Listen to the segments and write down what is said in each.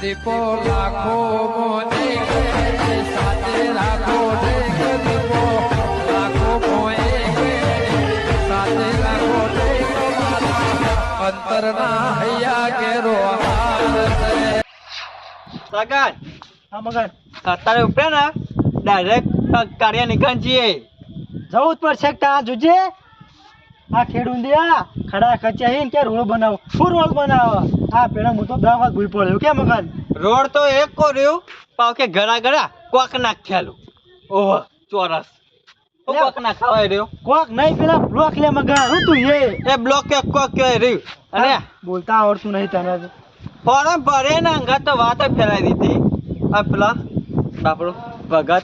દીપો લાખો મોને કે સાથે રાખો દીપો. લાખો મોએ સાથે રાખો અંતરના હૈયા કેરો હાર હા મગન. અત્યારે ઉપરે ને ડાયરેક્ટ કાર્ય નીકળ છીએ જવું જ પડશે ત્યાં જોજે આ ખેડૂંદિયા ખડા કચાઈને કે રોડ બનાવો. શું રોડ બનાવો? આ પેલા હું તો દવા ભૂલ પડ્યો. કે મગન રોડ તો એક કોર્યું પાવ કે ઘરા ઘરા કોક નાખ્યાલું ઓહ ચોરસ. કોક લે. કોક રહ્યો. કોક નહીં પેલા બ્લોક લે મગન હું તું એ? એ બ્લોક કે કોક કે રહ્યું. અને બોલતા આવડતું નહીં તને. ફોરમ ભરે ને અંગા તો વાત જ ફેલાઈ દીધી. આ પેલા બાપડો ભગત.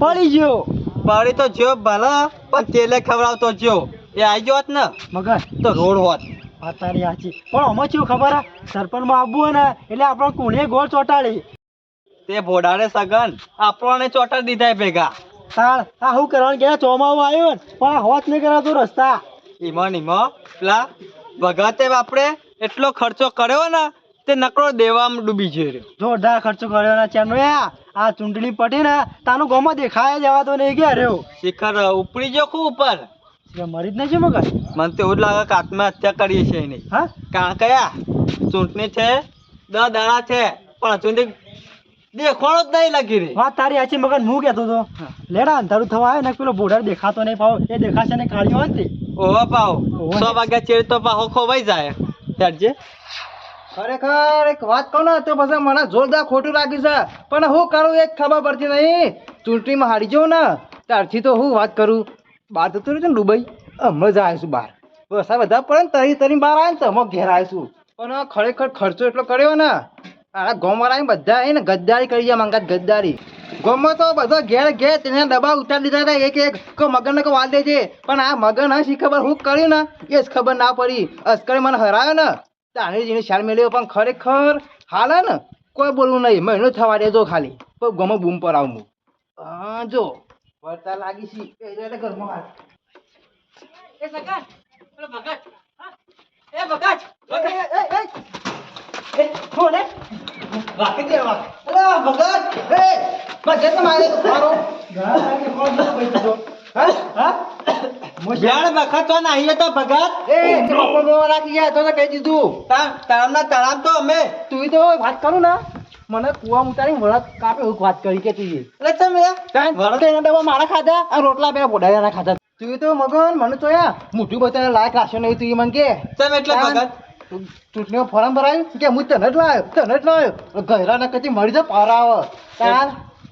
પડી ગયો. પાડી તો જો ભલા પણ તેલે ખવડાવતો જો એ આવી જોત ને મગર. તો રોડ હોત. વાત તારી સાચી પણ અમે શું ખબર સરપંચમાં આવવું ને એટલે આપણે કોણે ગોળ ચોટાડી. તે ભોડાડે સગન આપણને ચોટાડી દીધા ભેગા. તાળ આ શું કરવાનું? કે ચોમાવું આવ્યો ને? પણ આ હોત નહીં કરાતો રસ્તા. ઈમો નીમો પેલા ભગતે આપણે એટલો ખર્ચો કર્યો ને તે નકરો દેવામાં ડૂબી છે જોરદાર ખર્ચો કર્યો ના ચારનો આ ચૂંટણી પટી ને તાનું ગોમાં દેખાય જવા તો નહીં ગયા રહ્યો. શિખર ઉપડી જો ખૂબ ઉપર. મરી જ નહીં છે મગર મને તો એવું જ લાગે કે આત્મહત્યા કરીએ છે એની. હા? કારણ કયા ચૂંટણી છે દ દાડા છે પણ ચૂંટણી દેખવાનું જ નહીં લાગી રહી. વાત તારી આછી મગર હું કહેતો તો લેડા અંધારું થવા આવે ને પેલો બોર્ડર દેખાતો નહીં પાવ એ દેખાશે ને કાઢ્યો હોય ને ઓહો પાવ. સો વાગ્યા ચેડ તો પાહો ખોવાઈ જાય. ત્યારજે ખરેખર એક વાત કહું ને, તો પછી મને જોરદાર ખોટું લાગ્યું છે. પણ હું કરું એક ખબર પડતી નહીં. ચૂંટણીમાં હારી જાઉં ને, ત્યારથી તો હું વાત કરું. બહાર જતું રહ્યું છે ને દુબઈ. હમણાં જ આવીશું બહાર. બસ બધા પડે ને તરી તરી બહાર આવે ને તો અમે ઘેર આવીશું પણ ખરેખર ખર્ચો એટલો કર્યો ને, આ ગામવાળા આવીને બધા આવીને ગદ્દારી કરી જાય મંગાત ગદ્દારી. ગોમમાં તો બધા ઘેર ઘેર તેને દબા ઉતારી દીધા હતા, એક એક. કો મગનને કો વાલ દેજે પણ આ મગન હશે ખબર હું કર્યું ને? એ જ ખબર ના પડી. અસ્કરે મને હરાયો ને. તાણી જેને શાલ મેળ્યો પણ ખરેખર હાલે ને કોઈ બોલવું નહીં મહિનો થવા દેજો ખાલી. પણ ગમે બૂમ પર આવું હું હા જો વર્તા લાગી છી. એ રે રે ઘરમાં હાલ. એ સગન પેલો ભગત એ ભગત એ, એ, એ, એ, કોણ હે? દે વાક. અરે ભગત એ ભગત મારે તો મારો. ઘણા ટાઈમે કોણ હા બેણ વખત તો નાહીએ તો ભગત. એ ચોપડો રાખી ગયા તો તો કહી દીધું. તાર- તારામના તળામ તો અમે. તું તો વાત કરું ને. મને કુવા ઉતારી વળત કાપે એવું વાત કરી કે તું એટલે તમે વળત એના ડબ્બા મારા ખાધા આ રોટલા બે બોડાયા ખાધા. તું તો મગન મને તો યાર મોટું બતાવે લાયક રાખ્યો નહીં તું મન કે. તમે એટલે ભગત. ફોર્મ ભરાયું કે હું તને જ લાવ્યો તને જ લાવ્યો ગયરા ને કદી મરી જાય પારાવ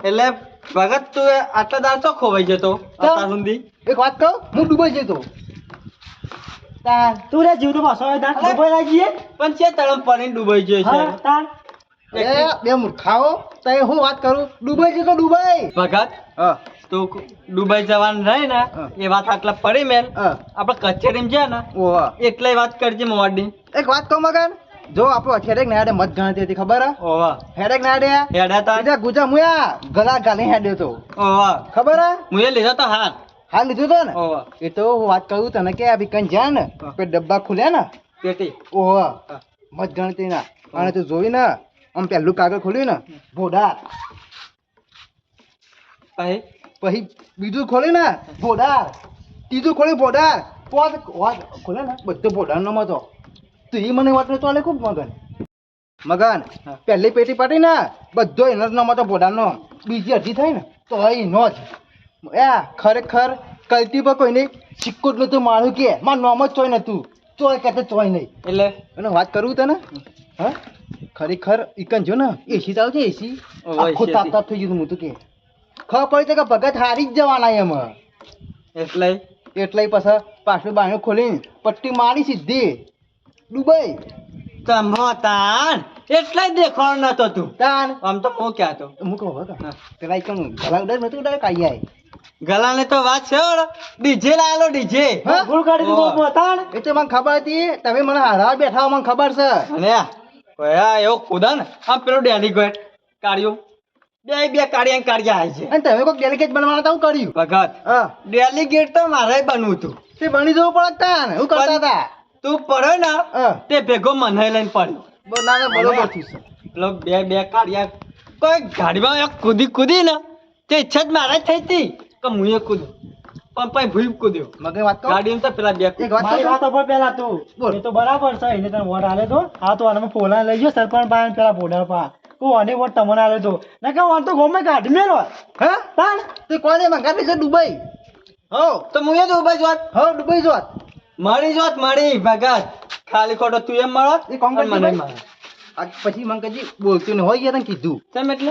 એટલે ભગત તું આટલા દાર તો ખોવાઈ જતો અત્યાર સુધી? એક વાત કહું હું ડૂબાઈ જતો. તાર. તું રે જીવતો પાછો અલે. ડૂબાઈ લાગીએ પણ છે તળમ પાણી ડૂબાઈ ગયો છે. તાર. એ બે મૂર્ખાઓ તઈ હું વાત કરું? ડૂબાઈ જતો ડૂબાઈ ભગત તો ડુબાઈ જવાનું રહે ને એ વાત આટલા પડી મેલ. આપડે આપણે કચેરીમાં જાય ને એટલે વાત કરજે મોડી. એક વાત કહું મગન? જો આપણો હેડેક નાડે મત ગણતી હતી ખબર હે? ઓવા હેડેક નાડે હેડા? તા. બીજા ગુજા મુયા ગલા ગાલી હેડ્યો તો. ઓવા ખબર હે? મુએ લીધો તો હાથ હાલ લીધું તો ને? ઓવા એ તો હું વાત કરું તને કે આ બીકન જ્યાં ને. કોઈ ડબ્બા ખુલે ને? પેટી. ઓહ. મત ગણતી ના અને તું જોઈ ને? આમ પેલું કાગળ ખોલ્યું ને? ભોડા પછી? પછી બીજું ખોલ્યું ને? ભોડા ત્રીજું ખોલ્યું ભોડા પોત ખોલે ને? બધું ભોડાર નો મતો તો એ મને વાત તો આલે ખૂબ મગન. મગન પહેલી પેટી પાટી ને બધો એનો જ નમો તો ભોડાનો. બીજી અડધી થાય ને તો એ નો જ. એ ખરેખર કલતી પર કોઈ નહીં સિક્કો જ નતું મારું કે માર નોમ જ ચોય નતું ચોય કે ચોય નહીં. એટલે? એને વાત કરું તને? હા? ખરેખર ઇકન જો ને એસી ચાલુ છે એસી આખો તાપ તાપ થઈ ગયું હું તો કે. ખબર પડી છે કે ભગત હારી જ જવાના એમ. એટલે? એટલે પછી પાછળ બાયણું ખોલીને પટ્ટી મારી સીધી. દુબઈ. તમો તાન. એટલે જ દેખાણ નતો તું. તાન? આમ તો મો ક્યાં તો? કહું હવે. પેલા કેમ ગલા ઉડાડ નતું ઉડાડ કાઈ આય. ગલાને તો વાત છે ડીજે લાયેલો ડીજે? ભૂલ કાઢી દીધો. તાર એ તો મને ખબર હતી તમે મને હારા બેઠા મને ખબર છે. અને કોયા એવો ખુદા ને. આમ પેલો ડેલી ગોટ કાઢ્યો. બે બે કાઢ્યા કાઢ્યા આવે છે. અને તમે કોઈ ડેલિગેટ બનવાના તો હું કર્યું. ભગત હા. ડેલિગેટ તો મારે બનવું હતું તે બની જવું પડતા તાન. હું કરતા હતા. તું પડ્યો ને તે ભેગો મને લઈને પડ્યો. બનાવે બરોબર થયું પેલો બે બે કાઢ્યા કોઈ ગાડીમાં એક કૂદી કૂદી ને તે ઈચ્છા જ મારા થઈ હતી કે હું એ કૂદું. પણ પછી ભૂલ કૂદ્યો. મગે વાત ગાડી તો પેલા બે એક વાત મારી વાત સાંભળ પેલા તું. બોલ. એ તો બરાબર છે એને તને વોટ આલે તો. આ તો આને ફોલા લઈ ગયો સરપંચ પાસે પેલા ફોડા પા. તું આને વોટ તમને આલે તો. ના કે વાન તો ગોમે કાઢી મેલો. હે? તાણ. તે કોને મંગાવી છે? દુબઈ. હો તો હું એ ઊભા જોત હો દુબઈ જોત મારી જોત મારી ભગત ખાલી ખોટો તું એમ મળો. એ કોણ મને પછી મંગજી બોલતું ને હોય યાર કીધું. તેમ એટલે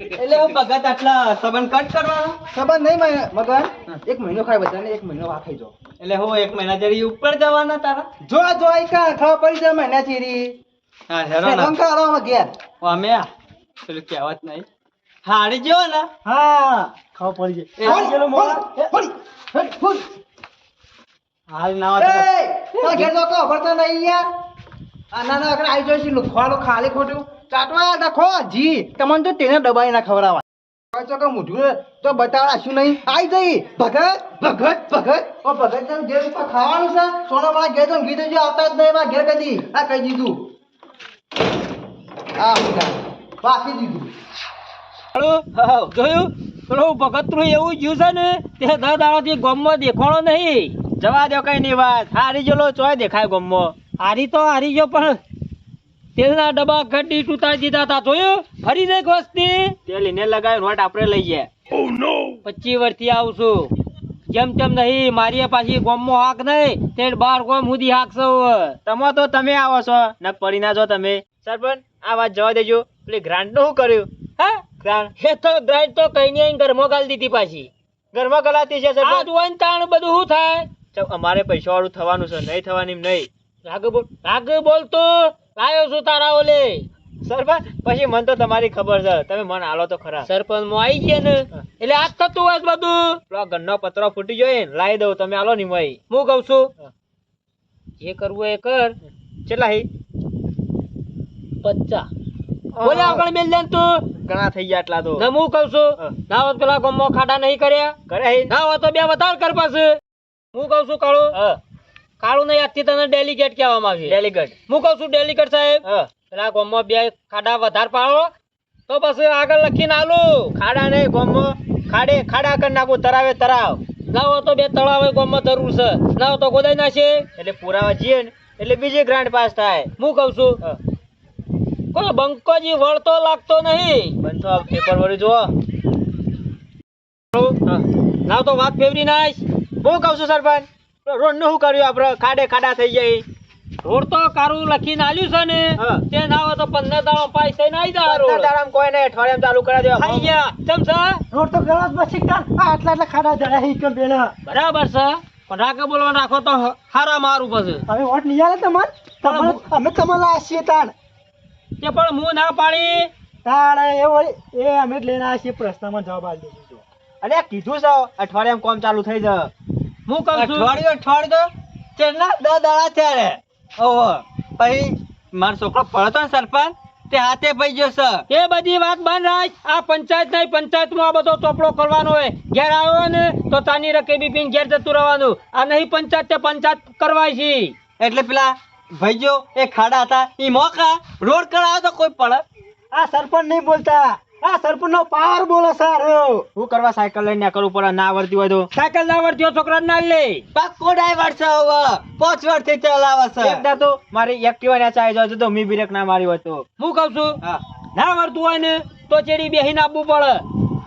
એટલે હું ભગત આટલા સંબંધ કટ કરવાનો? ખબર નહીં મ- મગન એક મહિનો ખાય બધાને એક મહિનો વાખાઈ જો એટલે હું એક મહિના જરી ઉપર જવાના તારા? જો જો આઈ કા ખા પડી જા મહિના ચીરી હા હેરો ના. રંગ કાઢો આમાં ઘેર. અમે આ? પેલું કહેવત નહીં. હારી જો ને? હા ખા પડી એ, જાય હારી ગયેલો મોળા. ફોડી. હાલ ના તો ઘેર તો કહો, ભરતા નહીં યાર. આ નાના આકડા આવી જોઈશે, લુખવાનું ખાલી ખોટું. ચાટવા નાખો, જી. તમને તો તેને દબાઈ ના ખવડાવવા. હવે તો બતાવડા શું નહીં. આવી જઈ. ભગત ભગત ભગત. ઓ ભગત તમે ઘેર ઉપર ખાવાનું છે સોના મારા ઘેર આવતા જ નહીં મારા ઘેર કદી. આ કહી દીધું? આ બધા. બાકી દીધું. જોયું? પેલું ભગતરું એવું જ્યું છે ને તે દર દાડોથી ગોમમાં દેખાણો નહીં. જવા દો કઈ ની વાત. હારી લો ચોય દેખાય ગમો. હારી તો હારી ગયો પણ તેલના ડબ્બા ગડી તૂટાડી દીધા તા જોયું? ફરી એક વસ્તી તે લીને લગાવી નોટ આપણે લઈ જાય પચીસ વર્ષથી આવું છું. જેમ તેમ નહીં મારી પાછી ગોમમાં હાક નહીં તે બાર ગોમ સુધી હાક છો તમે તો તમે આવો છો. નક પડી ના છો તમે. સરપંચ આ વાત જવા દેજો. પેલી ગ્રાન્ટનું શું કર્યું? હા? ગ્રાન્ટ. હે તો ગ્રાન્ડ તો કઈ નહીં ઘરમાં ગાલી દીધી પાછી. ઘરમાં ગલાતી છે આ સરપંચ? જોઈને તાણ બધું શું થાય? અમારે પૈસા વાળું થવાનું છે નહીં થવાની નહીં. રાગ બોલ રાગ બોલતો લાયો છું તારા ઓલે. સરપંચ પછી મને તો તમારી ખબર છે. તમે મન હાલો તો ખરા. સરપંચમાં આવી ગયા ને. એટલે આજ થતું હોય બધું. પેલો ગન્નો પતરો ફૂટી ગયો ને લાવી દઉં તમે હાલો નહીં મય. હું કઉ છું? જે કરવું એ કર. કેટલા હી? પચ્ચા બોલે આગળ મેલ દે તું. ઘણા થઈ ગયા એટલા તો. ને હું કઉ છું. ના હોત પેલા ગમો ખાડા નહીં કર્યા. કરે ના હોત તો બે વધારે કર પાસે હું કહું છું કાળું? હા. કાળું નહીં આજથી તને ડેલિગેટ કહેવામાં આવશે. ડેલીગેટ હું કહું છું ડેલિગેટ સાહેબ. પેલા ગોમમાં બે ખાડા વધારે પાડો. તો પછી આગળ લખીને આલું. ખાડા નહીં ગોમમાં. ખાડે ખાડા કરી નાખું તરાવે તરાવ. ના હોય તો બે તળાવે ગમો જરૂર છે. ના હોય તો ગોદાઈ નાખે. એટલે પુરાવા જઈએ ને એટલે બીજી ગ્રાન્ટ પાસ થાય. હું કઉ છું. કોઈ બંકોજી વળતો લાગતો નહીં. બનતો પેપર વળી જુઓ. હા. ના તો વાત ફેવરી નાખ. હું કહું છું સરપંચ. રોડનું શું કર્યું આપડે ખાડે ખાડા થઈ જાય રોડ તો કારું લખીને આલ્યું છે ને તે ના હોય તો પંદર દાડા પાસે ના આવી જાય રોડ. તારામ કોઈ ને અઠવાડિયામાં ચાલુ કરા દેવા. થઈ ગયા. ચમ છે? રોડ તો ગળા જ પછી તાણ આટલા આટલા ખાડા જરા હી પેલા બરાબર છે. પણ રાગે બોલવા રાખો તો હારા મારું પછી હવે વોટ નહીં આલે તમાર? તમારે અમે તમારે લાયા છીએ તાણ. તે પણ હું ના પાડી. તાણ એ એ અમે જ લઈને છીએ પ્રશ્નમાં જવાબ આપી દીધો અરે કીધું છે અઠવાડિયામાં કોમ ચાલુ થઈ જાય. હું કહું છું? અઠવાડિયું અઠવાડિયું તો ચેરના દસ દાડા ત્યારે ઓહો. પછી મારો છોકરો પડતો ને સરપંચ તે હાથે ગયો છે એ બધી વાત બંધ રાખ. આ પંચાયત નહીં નો આ બધો ચોપડો કરવાનો હોય. ઘેર આવ્યો ને તો તાની પીને ઘેર જતું રહેવાનું. આ નહીં પંચાયત તે પંચાયત કરવાય છે. એટલે પેલા ભાઈઓ એ ખાડા હતા. એ મોકા રોડ કરાવતો તો કોઈ પડે. આ સરપંચ નહીં બોલતા. આ સરપંચ નો પાવર બોલો સર. હું કરવા સાયકલ લઈને કરવું પડે ના આવડતી હોય તો. સાયકલ ના આવડતી હોય છોકરા ના લે. પાક્કો ડ્રાઈવર છે હવે. પાંચ વર્ષથી ચલાવે છે. એકદા તો મારી એક્ટિવા ને ચાઈ જાય તો મી બ્રેક ના મારી હોય તો. હું કઉ છું ના આવડતું હોય ને તો ચેડી બેહીને આપવું પડે.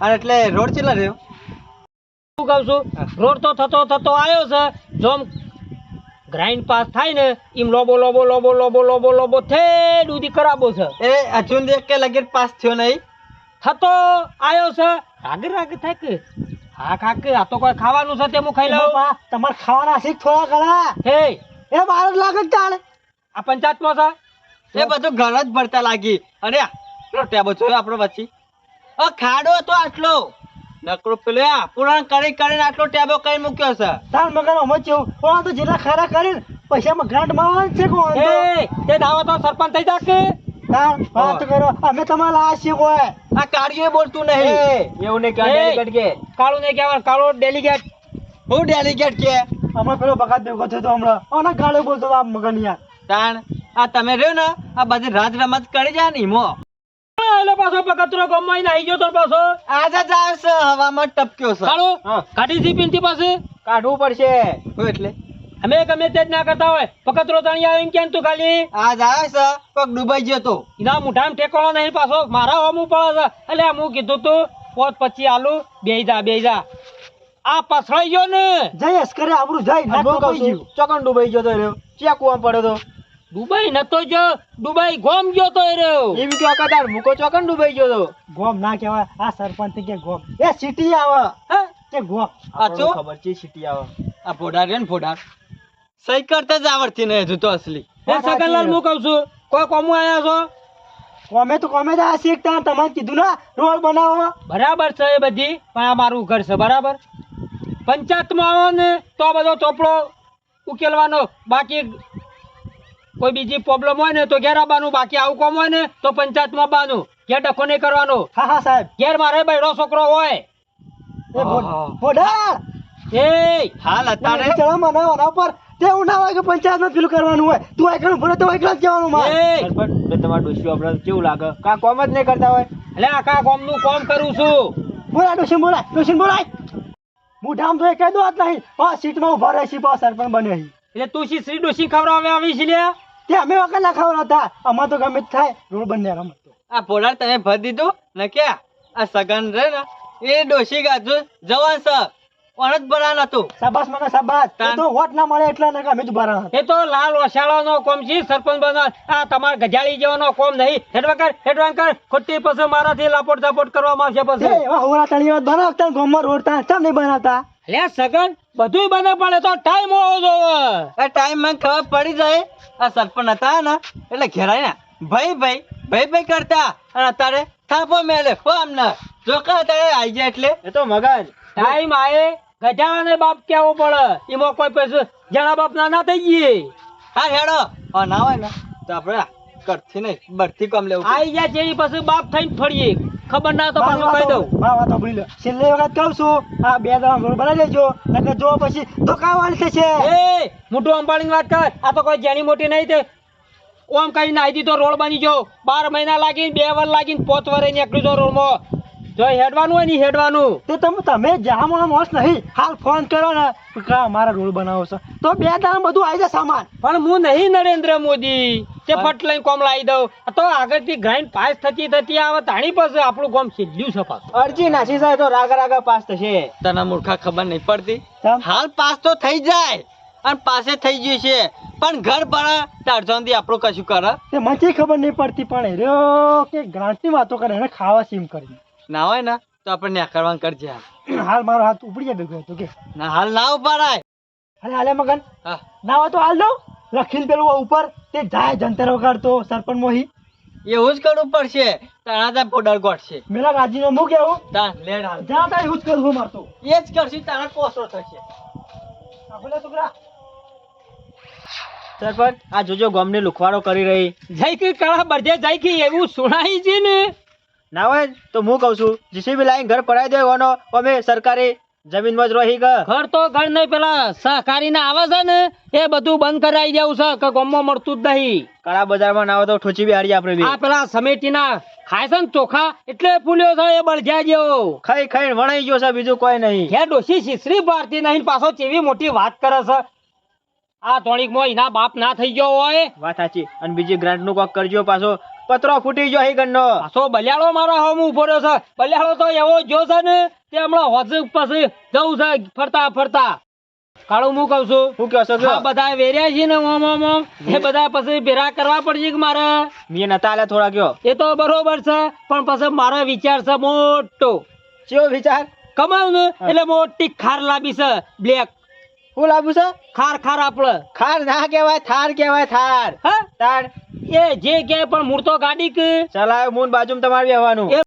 અરે એટલે રોડ ચેલા રહ્યો? હું કહું છું રોડ તો થતો થતો આવ્યો છે. જોમ ગ્રાઇન્ડ પાસ થાય ને એમ લોબો લોબો લોબો લોબો લોબો લોબો થેડ સુધી કરાબો છે. એ હજુ દેખ કે લગીર પાસ થયો નહીં. થતો આવ્યો છે. રાગે રાગે થાય કે? હા કાકે આ તો કોઈ ખાવાનું છે તે હું ખાઈ લઉં. તમારે ખાવાના શીખ થોડા ઘણા? હે. એ બાર જ લાગે ચાલ આ પંચાયતમાં છે? એ બધું ઘર જ ભરતા લાગી. અરે પેલો ટેબો જોયો આપણો વચ્ચે? અ ખાડો હતો આટલો. નકરો પેલો આ પુરાણ કરી કરીને આટલો ટેબો કરી મૂક્યો છે. તાર મગર અમે ચેવું કોણ તો જેટલા ખરા કરીને પૈસામાં ગ્રાન્ટમાં છે કોણ તો? એ તે દાવો તો સરપંચ થઈ જા કે તાણ વાત કરો. અમે તમારે લાયા છીએ આ કાળીએ બોલતું નહીં. એવું નહીં કે. કાળું ને કહેવાનું કાળો ડેલિગેટ હું ડેલિગેટ કે? અમે પેલો બગાત ભેગો થયો તો હમણાં. અને કાળો બોલતો આ મગનિયા. તાણ આ તમે રહ્યો ને આ બધી રાત રમત કરી જાય ને ઈમો. એલો પાછો પકતરો ગમમાં નાહી ગયો તો પાછો. આજે જાવ છે હવામાં ટપક્યો છે. કાળો કાઢી છી પિનથી પાસે કાઢવું પડશે. એટલે. અમે ગમે તે જ ના કરતા હોય. પકતરો તણી આવીને કેમ તું ખાલી? આ જાય છે પગ ડૂબાઈ ગયો તો. એના મુઠામ ટેકોળો નહીં પાછો. મારા હોમું પડે છે. એટલે હું કીધું તું પોત પછી આલુ બેહી જા બેહી જા. આ પથરાઈ ગયો ને. જય કરે આપણું જય ના કપાઈ ગયું. ચોકન ડૂબાઈ ગયો તો રહ્યો. ચેક કુવા પડ્યો તો. દુબઈ નતો જો દુબઈ ગોમ ગયો તો એ રહ્યો. એમ કયો કદાર મૂકો ચોકન ડૂબાઈ ગયો તો. ગોમ ના કહેવાય. આ સરપંચ કે ગોમ. એ સિટી આવે. હે? કે ગોમ. આ ખબર છે સિટી આવે. આ ફોડાર રે ને ફોડાર સહી કરતા જ આવડતી નહીં હજુ તો અસલી. સગનલાલ હું કહું છું કોઈ કોમું આવ્યા છો? કોમે તો કોમે જ આ તમારે કીધું ના રોડ બનાવો. બરાબર છે એ બધી પણ આ મારું ઘર છે બરાબર? પંચાયતમાં આવો ને તો બધો ચોપડો ઉકેલવાનો બાકી કોઈ બીજી પ્રોબ્લેમ હોય ને તો ઘેર આવવાનું બાકી આવું કોમ હોય ને તો પંચાયતમાં આવવાનું. ઘેર ડખો નહીં કરવાનો. હા હા સાહેબ. ઘેર મારે બૈરો છોકરો હોય. એ એ હાલ અત્યારે ચલો મને પર તે એવું ના હોય કે પંચાયતમાં પેલું કરવાનું હોય. તું એકલું ભરો તો એકલા જ કહેવાનું મારે. એ! તમારે ડોસી આપણે કેવું લાગે? કા કોમ જ નહીં કરતા હોય? એટલે આ કા કોમનું કોમ કરું છું? બોલા ડોશી બોલાય ડોશી બોલાય. મોઢામ તો એ કહી દો જ નહીં. આ સીટમાં ઊભા રહે છે પાછા સરપંચ બન્યો. એટલે તું શી શ્રી ડોશી ખવડાવે આવી છે લે તે અમે વખત ના ખવડાવતા. અમાર તો ગમે થાય. રોડ બંને રમત આ પોલાર તમે ભર દીધું? ને ક્યાં આ સગન રે ને એ ડોશી ગાજુ જવાન છે. પણ જ ભરા નતું શાબાશ. મને શાબાશ એ તો વોટ ના મળે એટલે ને અમે જ ભરા એ તો લાલ ઓશાળાનો કોમ છે સરપંચ બનો આ તમાર ગજાળી જેવાનો કોમ નહીં. હેડવાકર હેડવાકર ખોટી પછી મારાથી લાપોટ ઝાપોટ કરવા આવશે પછી. એવા હોરા તળિયા બનાવતા ને ગામમાં રોડ તા ચમ નહીં બનાવતા? લે સગન બધું બને પડે તો ટાઈમ હોવો જોવે આ ટાઈમ મને ખબર પડી જાય. આ સરપંચ હતા ને એટલે ઘેરાય ને. ભાઈ ભાઈ ભાઈ ભાઈ કરતા. અને અત્યારે થાપો મેલે ફોર્મ ના. જો કે અત્યારે આવી જાય એટલે. એ તો મગજ. ટાઈમ આયે. ગજાળાને બાપ કેવો પડે. એમાં કોઈ પૈસા જણા બાપ ના ના થઈ ગઈ. હા હેડો. હા ના હોય ને. તો આપણે કરથી નહીં બરથી કમ લેવું આઈ ગયા જેવી પછી બાપ થઈને ફરીએ. ખબર ના તો પાછું કહી દઉં. હા વાત સાંભળી લો. છેલ્લે વખત કહું છું આ બે દાડા રોડ બનાવી લેજો નકર જો પછી ધોકાવાળી થશે. એ મોટું અંબાણીની વાત કર. આ તો કોઈ જેની મોટી નહીં તે. ઓમ કઈ નાઈ દીધો રોડ બની ગયો. બાર મહિના લાગીને બે વાર લાગીને પોત વરે નીકળી જો રોડમાં. જો હેડવાનું હોય ને હેડવાનું. તે તમે તમે જામાં મોસ નહીં. હાલ ફોન કરો ને કા મારા રોડ બનાવો છે. તો બે દાડા બધું આવી જાય સામાન. પણ હું નહીં નરેન્દ્ર મોદી. તે ફટ લઈને કોમ લાવી દઉં. તો આગળથી ગ્રાઇન્ડ પાસ થતી થતી આવે તાણી પાસે આપણું કોમ છેલ્લું છે પાછું. અરજી નાસી જાય તો રાગા રાગા પાસ થશે. તને મૂર્ખા ખબર નહીં પડતી? હાલ પાસ તો થઈ જાય અને પાસે થઈ ગયું છે. પણ ઘર ભરા તારજોથી આપણું કશું કરે? તે મને ખબર નહીં પડતી પણ રહ્યો કે ગ્રાન્ટની વાતો કરે એને ખાવા સીમ કરી ના હોય ને તો આપણે ન્યાકરવાનું કરજે હાલ. હાલ મારો હાથ ઉપડી જાય ભેગો તો કે. ના હાલ ના ઊભા અરે હાલે મગન. હા. ના હોય તો હાલ દો લખીને પેલું ઉપર તે જાય જંતર વગાડતો સરપંચ મોહી. એવું જ કરવું પડશે. તારા ત્યાં પોડર ગોઠશે. મેલા રાજીનો મૂક એવું. તા લેડ હાલ. જા તા એવું જ કરવું મારતો. એ જ કરશું તારા કોસરો થશે. આપલે છોકરા. સરપંચ આ જોજો ગમને લુખવાડો કરી રહી. જઈ કે કળા બરજે જઈ કે એવું સુણાઈ છે ને. ના હોય તો હું કઉ છું જીસીબી લાઈન ઘર પડાવી દેવાનો અમે સરકારી જમીનમાં જ રહી ગયા ઘર તો ઘર નહીં પેલા સહકારી ના આવે છે ને એ બધું બંધ કરાવી દેવું છે કે ગામમાં મળતું જ નહીં. કાળા બજારમાં ના આવે તો ઠોચી બી હારી આપણે આ પેલા સમેટી ના ખાય છે ને ચોખા એટલે ફૂલ્યો છે એ બળજ્યા જેવો. ખાઈ ખાઈ વણાઈ ગયો છે બીજું કોઈ નહીં. હે ડોશી શિશ્રી ભારતી નહીં પાછો કેવી મોટી વાત કરે છે. આ તોણીકમાં એના બાપ ના થઈ ગયો હોય. વાત સાચી. અને બીજી ગ્રાન્ટનું કોક કરજો પાછો. પતરો ફૂટી ગયો હી ગણનો પાછો બલિયાળો મારા હોમ ઊભો રહ્યો છે. બલિયાળો તો એવો જો છે ને તે હમણાં હોજ પછી જવું છે ફરતા ફરતા. કાળું હું કઉ છું. હું કહો છો બધા વેર્યા છે ને ઓમ ઓમ ઓમ. એ બધા પછી ભેરા કરવા પડશે કે મારે? મેં નતા આલે થોડા કયો એ તો બરોબર છે પણ પછી મારો વિચાર છે મોટો. ચેવો વિચાર? કમાવ ને? એટલે મોટી ખાર લાવી છે બ્લેક. શું લાવું છે? ખાર ખાર આપડે ખાર ના કહેવાય થાર કહેવાય થાર. હા? તાર એ જે કે પણ મૂર્તો ગાડી કે ચલાવ મૂન બાજુમાં તમારે એ